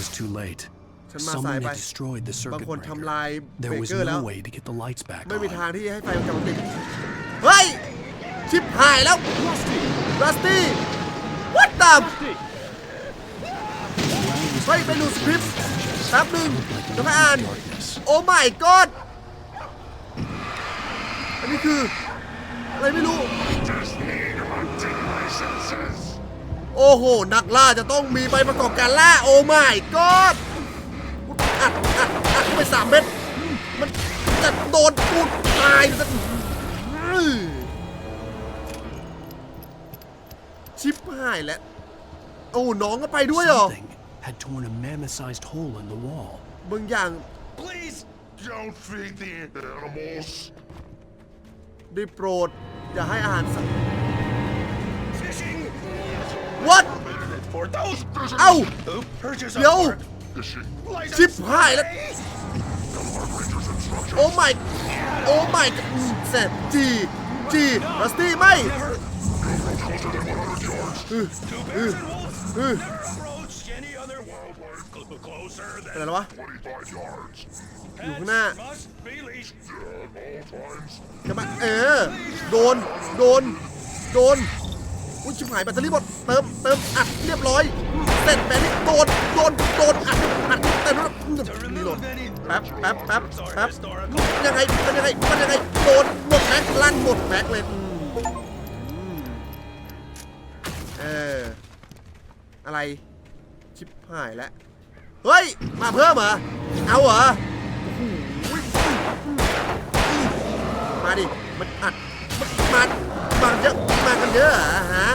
was too late. ฉันมาสาย Someone ไป had destroyed the บาง circuit คนทำ breaker. ลายเบ There รก was เกอร์แล้ว no way to get the lights back ไม่มีทาง on. ที่ให้ไฟมันกลับมาติด เฮ้ย ชิบหายแล้วรัสตี้วัดตามเฮ้ยไปดูสคริปต์แป๊บหนึ่งจะมาอ่าน Darkness. โอ้ my god อันนี้คือ อะไรไม่รู้ โอ้โห นักล่าจะต้องมีใบประกอบการล่า โอ้ my god อัดอัดอัดเข้าไปสามเม็ดมันจะโดนกูตายสักชิปหายแล้ว โอ้น้องก็ไปด้วยเหรอ Something had torn a mammoth-sized hole in the wall. บางอย่าง Please don't feed the animals. ได้โปรด อย่าให้อาหารสัตว์ Fishing What for those เอ้า who purchase a เดี๋ยว park. License ชิปหายแล้วโอ้ my โอ้ my เสร็จจีจีรัสตี้ไม่ Two bears and wolves never approach any other wildlife cl- closer เป็น than อะไรวะ25 yards. อยู่ข้างหน้า Must be leashed. At all times. จะมาเออ โดน โดน โดน อุ้ยชิบหายแบตเตอรี่หมดเติมเติมอัดเรียบร้อยเสร็จแบตนี่โดนโดนโดนอัดอัดเต็มแล้วนี่โดนแป๊บแป๊บแป๊บแป๊บยังไงมันยังไงมันยังไงโดนหมดแม็กลั่นหมดแม็กเลยอืมอืมเอออะไรชิบหายแล้วเฮ้ยมาเพิ่มเหรอเอาเหรอโอ้โหมาดิมันอัดมันมามาเยอะมากันเยอะเหรอฮะ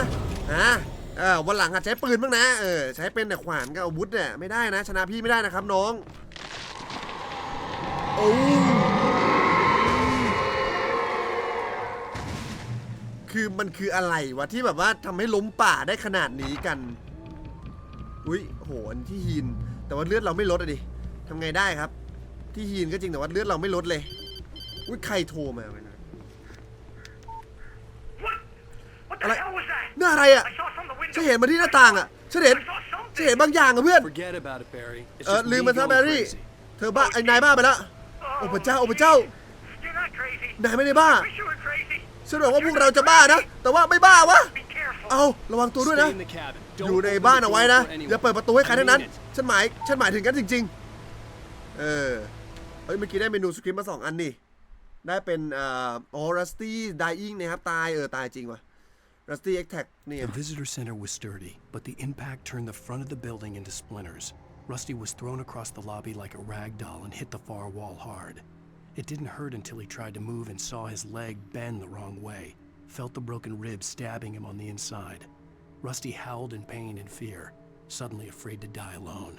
ฮะเออวันหลังหัดใช้ปืนบ้างนะเออใช้เป็นแต่ขวานกับอาวุธเนี่ยไม่ได้นะ ชนะพี่ไม่ได้นะครับน้องโอ้คือมันคืออะไรวะที่แบบว่าทำให้ล้มป่าได้ขนาดนี้กัน อุ้ยโหอันที่ฮีนแต่ว่าเลือดเราไม่ลดอะดิทำไงได้ครับ ที่ฮีนก็จริงแต่ว่าเลือดเราไม่ลดเลย อุ้ยใครโทรมาไม่รู้ What? What the อะไร หน้าอะไรอะ I saw from the window. ฉันเห็นมาที่หน้าต่างอะฉันเห็น I saw ฉัน something. เห็นบางอย่างอะเพื่อน Forget about it, Barry. It's เออ just ลืม me มันซะ going แบรี่ crazy. เธอบ้าไอ้นายบ้าไปแล้วโอ้พระเจ้าโอ้พระเจ้า You're not crazy. นายไม่ได้บ้า Wish you were crazy. ฉันบอกว่าพวกเราจะบ้านะ แต่ว่าไม่บ้าวะ Be careful. เอาระวังตัวด้วยนะ Stay in the cabin. อ Don't ยู่ใน open บ้าน the เอาไว้ door นะ for anyone. อย่าเปิดประตูให้ใคร I ทั้งนั้น mean it. ฉันหมายฉันหมายถึงกันจริง ๆ เออเฮ้ยเมื่อกี้ได้เมนูสคริปต์มาสองอันนี่ได้เป็นเอ่ออ๋อรัสตี้ด i อิงนะครับตายเออตายจริงว่ะ รัสตี้เอ็กแท็กนี่ The visitor center was sturdy, but the impact turned the front of the building into splinters. Rusty was thrown across the lobby like a rag doll and hit the far wall hard. It didn't hurt until he tried to move and saw his leg bend the wrong way, felt the broken ribs stabbing him on the inside. Rusty howled in pain and fear, suddenly afraid to die alone.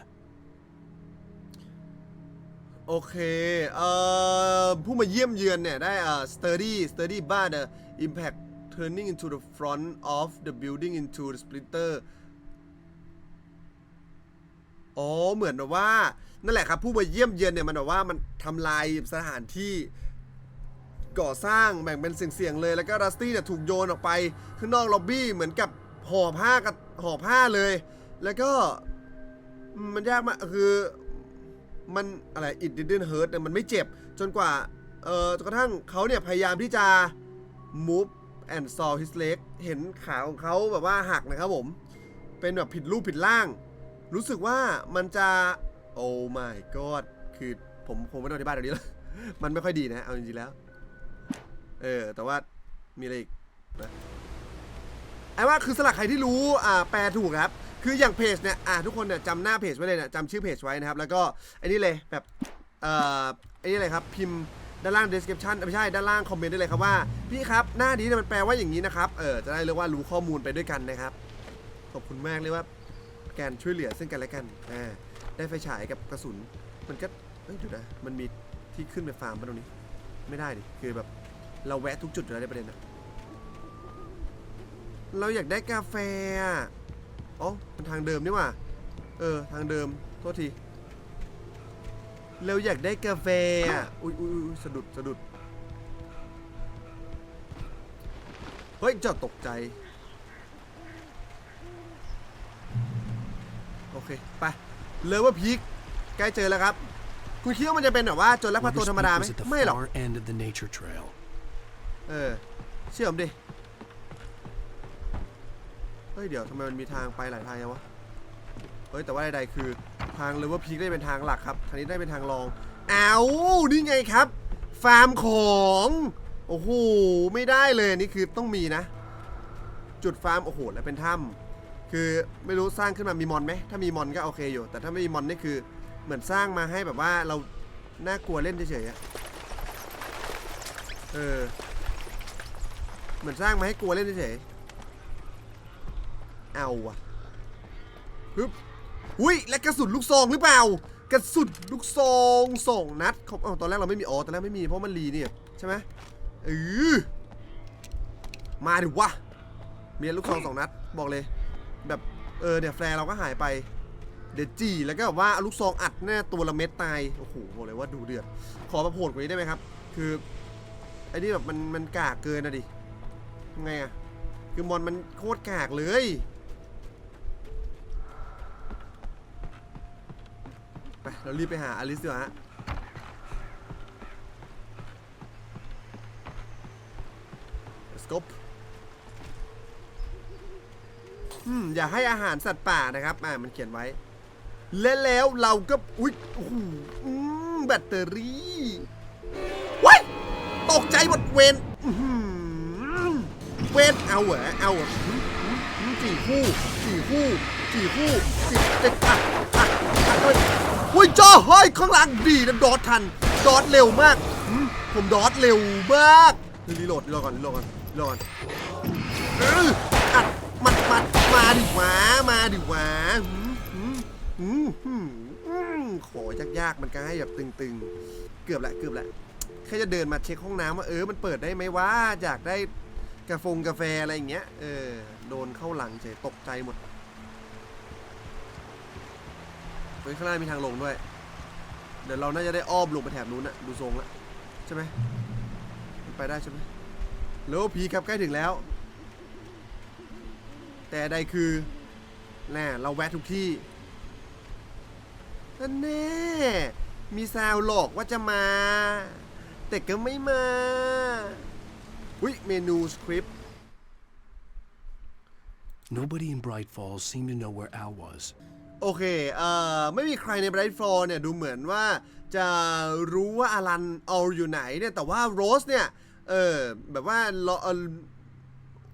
โอเค เอ่อ ผู้มาเยี่ยมเยือนเนี่ย ได้เอ่อ sturdy sturdy bar the impact turning into the front of the building into the splinter อ๋อเหมือนแบบว่า นั่นแหละครับผู้มาเยี่ยมเยือนเนี่ยมันแบบว่ามันทำลายสถานที่ก่อสร้างแบ่งเป็นเสี่ยงๆเลย แล้วก็รัสตี้เนี่ยถูกโยนออกไป ข้างนอกล็อบบี้เหมือนกับห่อผ้ากับห่อผ้าเลย แล้วก็มันยากมากคือมันอะไร it didn't hurt เนี่ยมันไม่เจ็บจนกว่า เอ่อจนกระทั่งเขาเนี่ยพยายามที่จะ move and saw his leg เห็นขาของเขาแบบว่าหักนะครับผม เป็นแบบผิดรูปผิดร่าง รู้สึกว่ามันจะโอ้ my god คือผมผมไม่ต้องอธิบายตรงนี้แล้ว มันไม่ค่อยดีนะ เอาจริงๆแล้ว เออ แต่ว่ามีอะไรอีกนะไอ้ว่าคือสลักใครที่รู้อ่าแปลถูกครับ คืออย่างเพจเนี่ยอ่าทุกคนเนี่ยจำหน้าเพจไว้เลยเนี่ยจำชื่อเพจไว้นะครับ แล้วก็ไอ้นี่เลยแบบเอ่อไอ้นี่เลยครับพิมพ์ ด้านล่าง description ไม่ใช่ด้านล่างคอมเมนต์ได้เลยครับว่า พี่ครับหน้านี้เนี่ยมันแปลว่าอย่างนี้นะครับเออจะได้เรียกว่ารู้ข้อมูลไปด้วยกันนะครับขอบคุณมากเลยว่าการช่วยเหลือซึ่งกันและกันอ่าได้ไฟฉายกับกระสุน มันก็เอ้ยเดี๋ยวนะมันมีที่ขึ้นไปฟาร์มปะตรงนี้ ไม่ได้ดิคือแบบเราแวะทุกจุดอยู่แล้วในประเด็นอะเราอยากได้กาแฟอะอ๋อมันทางเดิมนี่หว่า เออ ทางเดิม โทษที เราอยากได้กาแฟอะ อุ้ยอุ้ยอุ๊ยสะดุดสะดุด เฮ้ยเจ้าตกใจ โอเค ไป เลยว่าพีคใกล้เจอแล้วครับ คุณคิดว่ามันจะเป็นแบบว่าโจรลักพาตัว Lover's ธรรมดา Peak ไหม was at the ไม่หรอก far end of the nature trail. เออ เชื่อผมดิ เฮ้ย เดี๋ยวทำไมมันมีทางไปหลายทางยังวะ เฮ้ย แต่ว่าใดๆคือ ทางเลเวอร์พีคได้เป็นทางหลักครับทางนี้ได้เป็นทางรองอ้าวนี่ไงครับ ฟาร์มของโอ้โหไม่ได้เลยนี่คือต้องมีนะ จุดฟาร์มโอ้โหแล้วเป็นถ้ำคือไม่รู้สร้างขึ้นมามีมอนไหมถ้ามีมอนก็โอเคอยู่ แต่ถ้าไม่มีมอนนี่คือเหมือนสร้างมาให้แบบว่าเราน่ากลัวเล่นเฉยๆอะเออเหมือนสร้างมาให้กลัวเล่นเฉยๆเอาวะฮึบ อุ้ยและกระสุนลูกซองหรือเปล่า กระสุนลูกซองสองนัดขาเอาตอนแรกเราไม่มีอ๋อตอนแรกไม่มีเพราะมันรีเนี่ยใช่ไหมเออมาดิวะมีลูกซองสองนัดบอกเลย แบบเออเดี๋ยวแฟร์เราก็หายไป เดี๋ยวจีแล้วก็แบบว่าเอาลูกซองอัดแน่ตัวละเม็ดตายโอ้โหบอกเลยว่าดูเดือด ขอมาโหดกว่านี้ได้ไหมครับ คือไอ้นี่แบบมันมันกากเกินนะดิยังไงอะคือมอนมันโคตรกากเลย ไปเรารีบไปหาอลิสดีกว่าฮะสกปอืมอย่าให้อาหารสัตว์ป่านะครับอ่ามันเขียนไว้ และแล้วเราก็ อุ๊ยโอ้โหอืมแบตเตอรี่ว้ายตกใจหมดเวนอื้อหือเวนเอาเหรอเอาเหรอหืมหืมหืมสี่คู่สี่คู่สี่คู่สี่เจ็ดอะอะอะเฮ้ย เฮ้ยจ้าเฮ้ยข้างหลังดีนะดอททันดอทเร็วมากผมดอทเร็วมากรีโหลดรีโหลดก่อนรีโหลดก่อนรีโหลดก่อนอัดมัดมัดมาดิหวามาดิหวาหืมหืมอืมอืมอืมขอยากๆมันก็ให้แบบตึงๆ เกือบละเกือบละแค่จะเดินมาเช็คห้องน้ำว่าเออมันเปิดได้ไหมว่าอยากได้กาแฟกาแฟอะไรอย่างเงี้ยเออโดนเข้าหลังเฉยตกใจหมดเฮ้ยข้างล่ามีทางลงด้วย เดี๋ยวเราน่าจะได้อ้อมลงไปแถบนู้นอะดูทรงละใช่ไหมมันไปได้ใช่ไหมแล้วผีครับใกล้ถึงแล้ว แต่ใดคือแน่เราแวะทุกที่นั่นแน่มีซาวหลอกว่าจะมา แต่ก็ไม่มาวิเมนูสคริปต์ Nobody in Bright Falls seemed to know where Al was. โอเค เอ่อ ไม่มีใครใน Bright Floor เนี่ยดูเหมือนว่าจะรู้ว่าอลันเอาอยู่ไหนเนี่ย แต่ว่าโรสเนี่ย เออ แบบว่ารอเออ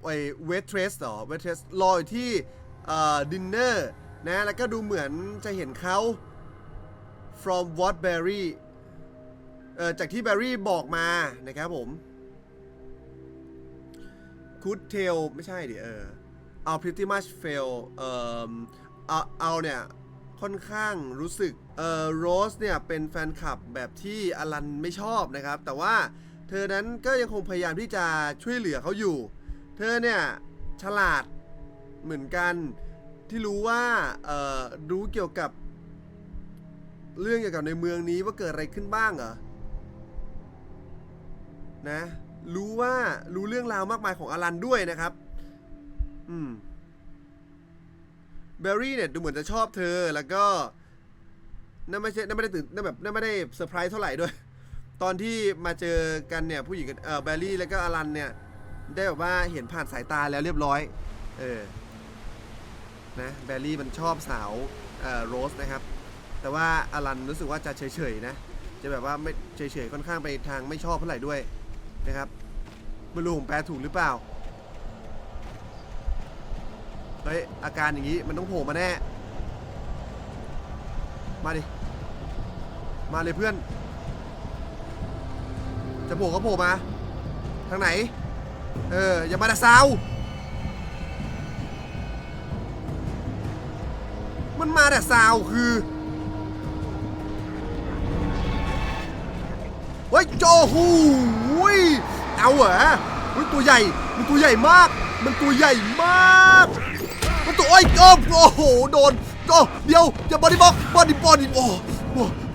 ไอเวทเทรสเหรอ เวทเทรสรออยู่ที่เอ่อดินเนอร์นะ แล้วก็ดูเหมือนจะเห็นเขา from what Barry เอ่อจากที่ Barry บอกมานะครับผม Good Tale ไม่ใช่ดิเออเอา pretty much fail เอ่อ เอาเอาเนี่ยค่อนข้างรู้สึกเอ่อโรสเนี่ยเป็นแฟนคลับแบบที่อลันไม่ชอบนะครับ แต่ว่าเธอนั้นก็ยังคงพยายามที่จะช่วยเหลือเขาอยู่ เธอเนี่ยฉลาดเหมือนกันที่รู้ว่าเอ่อรู้เกี่ยวกับ เรื่องเกี่ยวกับในเมืองนี้ว่าเกิดอะไรขึ้นบ้างเหรอนะ รู้ว่ารู้เรื่องราวมากมายของอลันด้วยนะครับ อืม เบอร์รี่เนี่ยดูเหมือนจะชอบเธอแล้วก็นั่นไม่ใช่นั่นไม่ได้ตื่นนั่นแบบนั่นไม่ได้เซอร์ไพรส์เท่าไหร่ด้วย ตอนที่มาเจอกันเนี่ยผู้หญิงกับเออเบอร์รี่แล้วก็อลันเนี่ยได้แบบว่าเห็นผ่านสายตาแล้วเรียบร้อย เออนะแบร์รี่มันชอบสาวเอ่อโรสนะครับ แต่ว่าอลันรู้สึกว่าจะเฉยๆนะจะแบบว่าไม่เฉยๆค่อนข้างไปทางไม่ชอบเท่าไหร่ด้วยนะครับไม่รู้ผมแปลถูกหรือเปล่า เฮ้ยอาการอย่างนี้มันต้องโผล่มาแน่ มาดิ มาเลยเพื่อน จะโผล่ก็โผล่มา ทางไหน เออ อย่ามาแต่ซาวมันมาแต่ซาวคือเฮ้ยโจหูยเอาเหรอเฮ้ยตัวใหญ่ มันตัวใหญ่มาก มันตัวใหญ่มาก ตัวโอ้ยโอ้โอ้โหโดนโอ้เดี๋ยวอย่าบอดี้บล็อกบอดี้บอดี้โอ้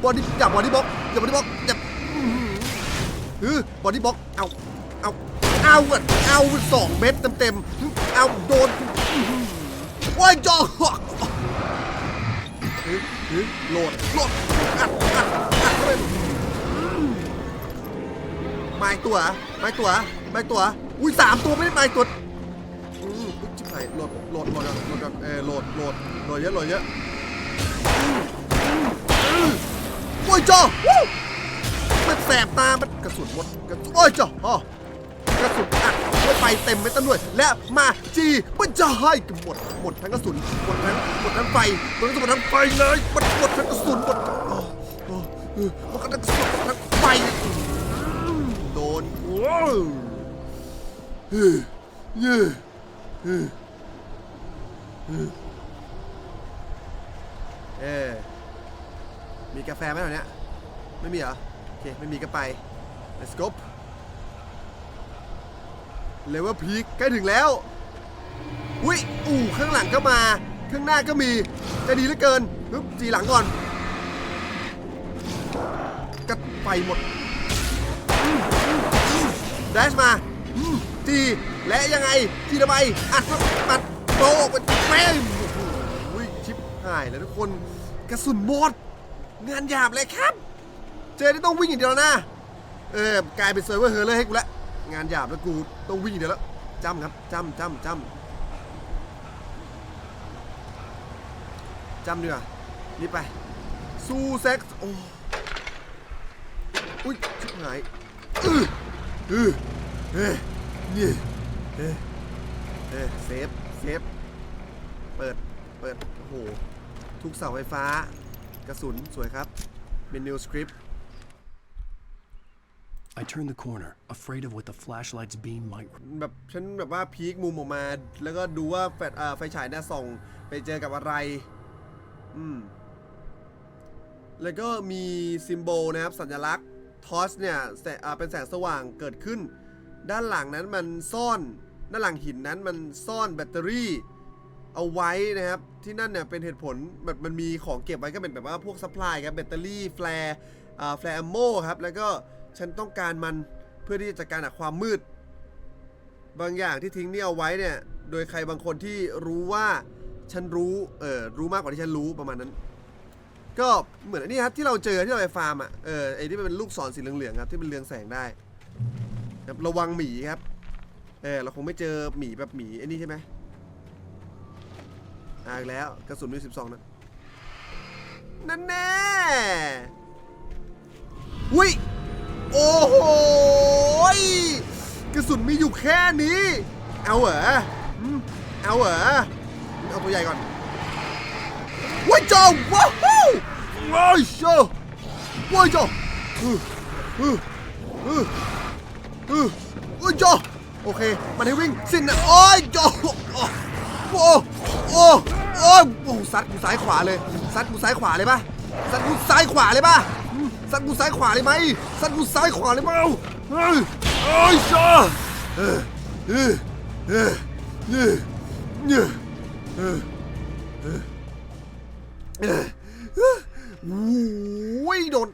บอดี้อย่าบอดี้บล็อกอย่าบอดี้บล็อกอย่าอื้อหือเออบอดี้บล็อกเอาเอาเอาเอาสองเม็ดเต็มๆเอาโดนอื้อหือโอ้ยโจอโหลดโหลดอัดอัดอัดเข้าไมมาตัวเหรอมาตัวเหรอมาตัว อุ้ยสามตัวไม่ได้มาอีกตัว มอุ๊ยชิบหายโหลดโหลดโหลดก่อนโหลดก่อนเออโหลดโหลดโหลดเยอะโหลดเยอะโอ้ยจ้าวู้มันแสบตา มันกระสุนหมดกระสุนโอ้ยจ้าอ๋อกระสุนอัดเข้าไปเต็มไปตั้งด้วยและมาจีมันจะให้กหมดหมดทั้งกระสุนหมดทั้งหมดทั้งไฟหมดทั้งหมดทั้งไฟเลยหมันหมดทั้งกระสุนหมดโอ้โอ้เออหมดทั้งกระสุนหมดทั้งไฟโดนว้าวเฮ้ยเฮ้ย เออ มีกาแฟไหมแถวเนี้ย ไม่มีเหรอ โอเค ไม่มีก็ไป let's go เลเวลพีคใกล้ถึงแล้วอุ้ยอู่ข้างหลังก็มา ข้างหน้าก็มี จะดีเหลือเกินปึ๊บจีหลังก่อนกัดไฟหมดเดชมาจี และยังไงจีทำไมอัดปั๊บปัดโตเป็นแม่งโอ้โหอุ้ยชิปหายแล้วทุกคนกระสุนหมดงานหยาบเลยครับ เจอที่ต้องวิ่งอย่างเดียวแล้วนะเออกลายเป็นเซิร์ฟเวอร์เฮอร์เลยให้กูละงานหยาบแล้วกูต้องวิ่งอย่างเดียวแล้วจำครับจำจำจำจำดีกว่านี่ไปสู้เซ็กซ์โอ้อุ้ยชิบหายอืออือเฮ้ยนี่ เฮ้ยเฮ้ยเซฟ เซฟ เปิด เปิด โอ้โห ทุกเสาไฟฟ้า กระสุน สวยครับ เมนูสคริปต์ I turned the corner, afraid of what the flashlight's beam might แบบฉันแบบว่าพีคมุมออกมา แล้วก็ดูว่าแฟลชอ่าไฟฉายเนี่ยส่องไปเจอกับอะไร อืม แล้วก็มีซิมโบลนะครับ สัญลักษณ์ทอสเนี่ยแสอ่าเป็นแสงสว่างเกิดขึ้น ด้านหลังนั้นมันซ่อน ด้านหลังหินนั้นมันซ่อนแบตเตอรี่เอาไว้นะครับ ที่นั่นเนี่ยเป็นเหตุผลแบบมันมีของเก็บไว้ก็เป็นแบบว่าพวกซัพพลายครับแบตเตอรี่แฟร์แฟร์แอมโมครับแล้วก็ฉันต้องการมันเพื่อที่จะจัดการกับความมืด บางอย่างที่ทิ้งนี่เอาไว้เนี่ยโดยใครบางคนที่รู้ว่าฉันรู้เออรู้มากกว่าที่ฉันรู้ประมาณนั้น ก็เหมือนอันนี้ครับที่เราเจอที่เราไปฟาร์มอะเออไอ้ที่มันเป็นลูกศรสีเหลืองๆครับที่มันเรืองแสงได้ระวังหมีครับ เออเราคงไม่เจอหมีแบบหมีไอ้นี่ใช่ไหมอ่าอีกแล้วกระสุนมี12นะนั่นแน่อุ้ยโอ้โหกระสุนมีอยู่แค่นี้ เอาเหรอเอาเหรอเอาตัวใหญ่ก่อนว้ายจ้าว้าวว้ายจ้าว้ายจ้าอืออืออืออือว้ายจ้า โอเค มันให้วิ่งสิ้นนะโอ้ยโจโอ้โอ้โอ้โอ้ซัดกูซ้ายขวาเลยซัดกูซ้ายขวาเลยปะซัดกูซ้ายขวาเลยปะซัดกูซ้ายขวาเลยไหมซัดกูซ้ายขวาเลยเปล่าเฮ้ยโอ้ยจ้เออเออเออเออเออเออเอุ้ยโดน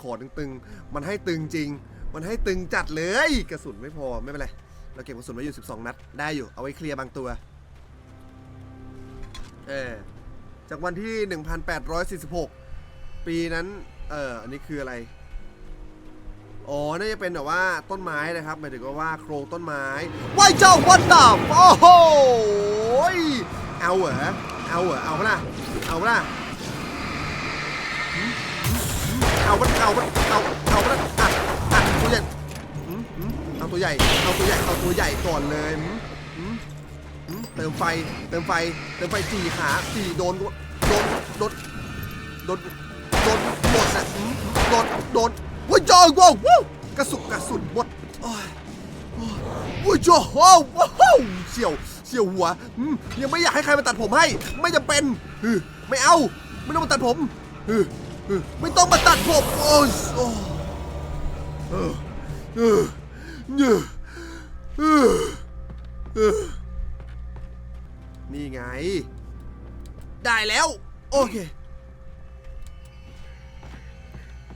ขอตึงๆ มันให้ตึงจริง มันให้ตึงจัดเลย กระสุนไม่พอไม่เป็นไร เราเก็บกระสุนไว้อยู่ 12 นัด ได้อยู่ เอาไว้เคลียร์บางตัว เออ จากวันที่ 1846 ปีนั้น เออ อันนี้คืออะไร อ๋อ น่าจะเป็นแบบว่าต้นไม้นะครับหมายถึงว่าโครงต้นไม้ว้ายเจ้าวันดาบโอ้โหเอาเหรอ เอาเหรอ เอาปะล่ะ เอาปะล่ะเอาปะเอาปะเอาเอาปะล่ะอะอะตัวใหญ่หืมหืม เอาตัวใหญ่เอาตัวใหญ่เอาตัวใหญ่ก่อนเลยเติมไฟเติมไฟเติมไฟจีขาจีโดนโดนโดนโดนโดนหมดอะโดนโดนว้ยจอยว้าว้าวกระสุนกระสุนหมดโอ้ยโอ้ยว้ยจอยว้าวว้าวเฉียวเฉียวหัวยังไม่อยากให้ใครมาตัดผมให้ ไม่จำเป็นไม่เอา ไม่ต้องมาตัดผมไม่ต้องมาตัดผมโอ้ย นี่ไง ได้แล้ว โอเค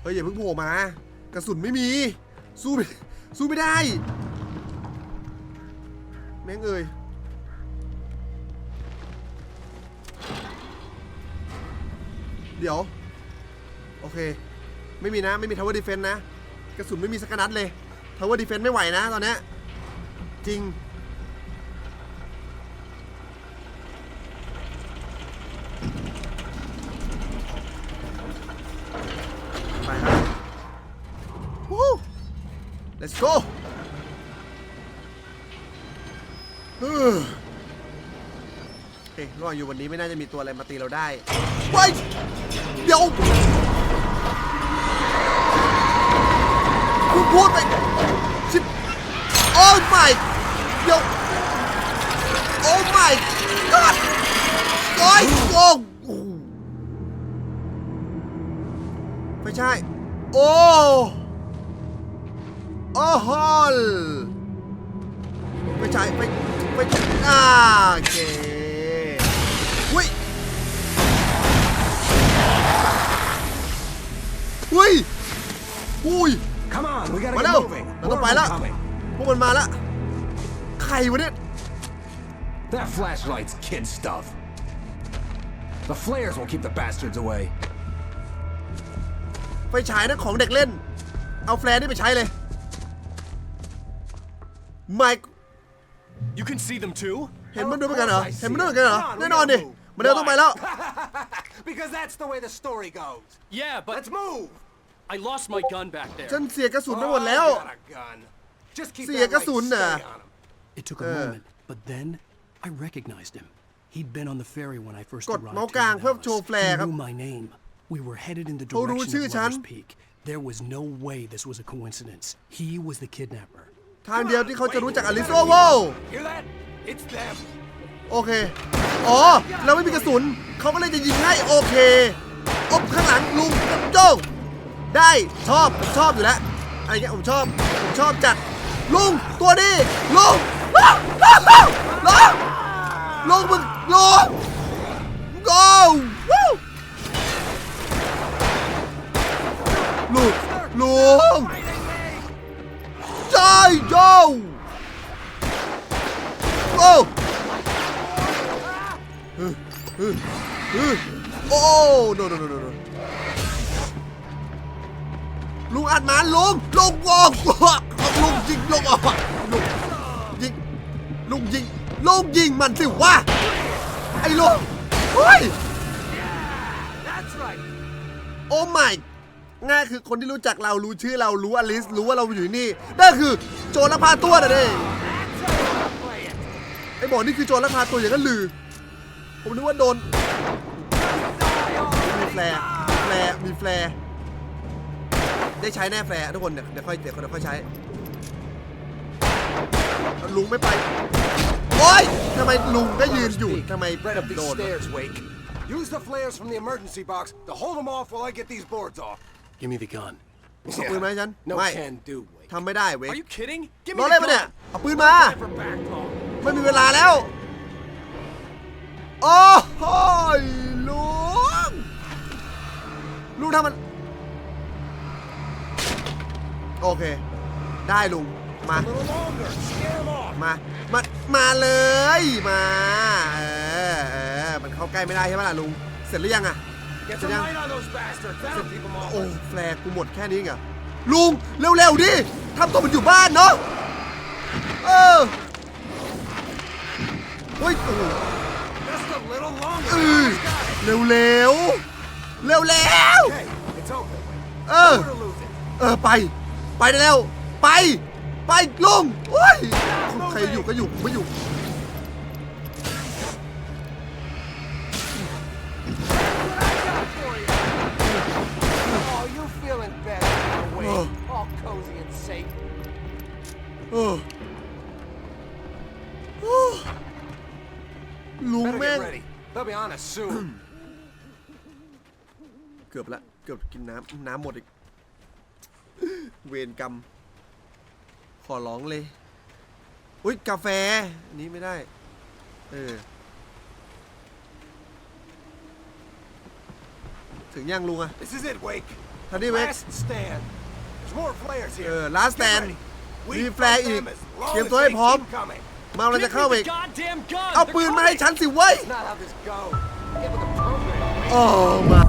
เฮ้ยอย่าเพิ่งโผล่มา กระสุนไม่มี สู้ไม่สู้ไม่ได้ แม่งเอ่ยเดี๋ยว โอเค ไม่มีนะ ไม่มี Tower Defense นะ กระสุนไม่มีสักนัดเลย Tower Defense ไม่ไหวนะตอนนี้จริง ไปครับวู้ let's go เฮ้อโอเคระหว่างอยู่วันนี้ไม่น่าจะมีตัวอะไรมาตีเราได้ไปเดี๋ยวคุณพูดไป ใช่ โอ้ โอ้โหลไม่ใช่ไม่ไม่ใช่อ่าโอเคอุ้ยอุ้ยอุ้ย Come on, we gotta มา get เร็ว moving. เราต้องไป More แล้ว coming. พวกมันมาแล้ว ใครวะเนี่ย That flashlight's kid stuff. The flares will keep the bastards away. ไฟฉายนั่นของเด็กเล่น เอาแฟลร์นี่ไปใช้เลยไมค์ You can see them too? เห็นมันด้วยเหมือนกันเหรอ เห็นมันด้วยเหมือนกันเหรอ แน่นอนดิ มันเดินต้องไปแล้ว because that's the way the story goes. Yeah, but Let's move. I lost my gun back there. ฉันเสียกระสุนไปหมด Oh, แล้ว I got a gun. Just keep เสีย that กระ light สุนน่ะ steady on him. It took a moment, but then I recognized him. He'd been on the ferry when I first กด arrived เมาส์ here กลาง in เพื่อ Alice. โชว์แฟล He ร์ครับ knew my name. We were headed in the เขารู้ direction ชื่อ of ฉัน Lover's Peak. There was no way this was a coincidence. He was the kidnapper. ทางเดียวที่เขาจะรู้จักอลิโซโว Hear that? It's them. โอเค อ๋อ เราไม่มีกระสุน เขาก็เลยจะยิงให้โอเค อบข้างหลังลุงโจ้ได้ ชอบ ผมชอบอยู่แล้ว อะไรเงี้ยผมชอบ ผมชอบจัด ลุง ตัวดี ลุง ลุง ลุง ลุงมึงลุง go ลุงลุงใจโยโอ้โอ้ no no no no no ลุงอัดมันลุงลุงวอกลุงยิงลุงออกลุงยิงลุงยิงลุงยิงมันสิวะไอ้ลุงเฮ้ย That's right. โอ้ my ง่ายคือคนที่รู้จักเรารู้ชื่อเรารู้อลิสรู้ว่าเราอยู่ที่นี่นั่นคือโจรลักพาตัวนะเด้ไอ้บอกนี่คือโจรลักพาตัวอย่างนั้นลือผมนึกว่าโดนมีแฟร์แฟร์มีแฟร์ได้ใช้แน่แฟร์ทุกคนเดี๋ยวเดี๋ยวค่อยเดี๋ยวค่อยใช้ลุงไม่ไปโอ๊ยทำไมลุงก็ยืนอยู่ทำไมโดน Use the flares from the emergency box to hold them off while I get these boards off. Give me the gun. เอาปืนมาให้ฉัน No ไม่ can do, Wake. ทำไม่ได้เว้ย Are you kidding? Give ล้อ me เล่น the ปะเนี่ย gun. เอาปืนมา For back talk. ไม่มีเวลาแล้ว โอ้โหยลุงลุงทำมัน โอเค ได้ลุง มา A little longer. Scare them off. มา มา มาเลย มา เออเออมันเข้าใกล้ไม่ได้ใช่ไหมล่ะลุง เสร็จหรือยังอะ Get Sit some down. light on those bastards. That'll keep them off. โอ้แฟลร์กูหมดแค่นี้ไงลุง เร็ว ๆ ดิทำตัวมันอยู่บ้านเนาะเออเฮ้ยโอ้โหเออเร็วเร็วเร็วเร็วเออ เออไป ไปได้แล้ว ไป ไปลุงโอ้ยใครอยู่ก็อยู่ไม่อยู่ cozy and safe. เออโอ้ลุง Better แม่ง get ready. They'll be on us soon. เกือบละเกือบกินน้ำน้ำหมดอีก เวรกรรม ขอร้องเลย อุ้ยกาแฟอันนี้ไม่ได้ เออ ถึงยังลุงอะ this is it, Wake. ทันนี่เวก Last stand. There's more flares เอ here. อ last Get stand ready. มี We แฟร์ fight อีก them as long เตรียม as ตัวให้ they พร้อม keep coming. มาเราจะเข้าอีก goddamn gun! เอาปืนมาให้ฉันสิเว้ย That's not how this goes. Get with the program, Wake. โอ้มา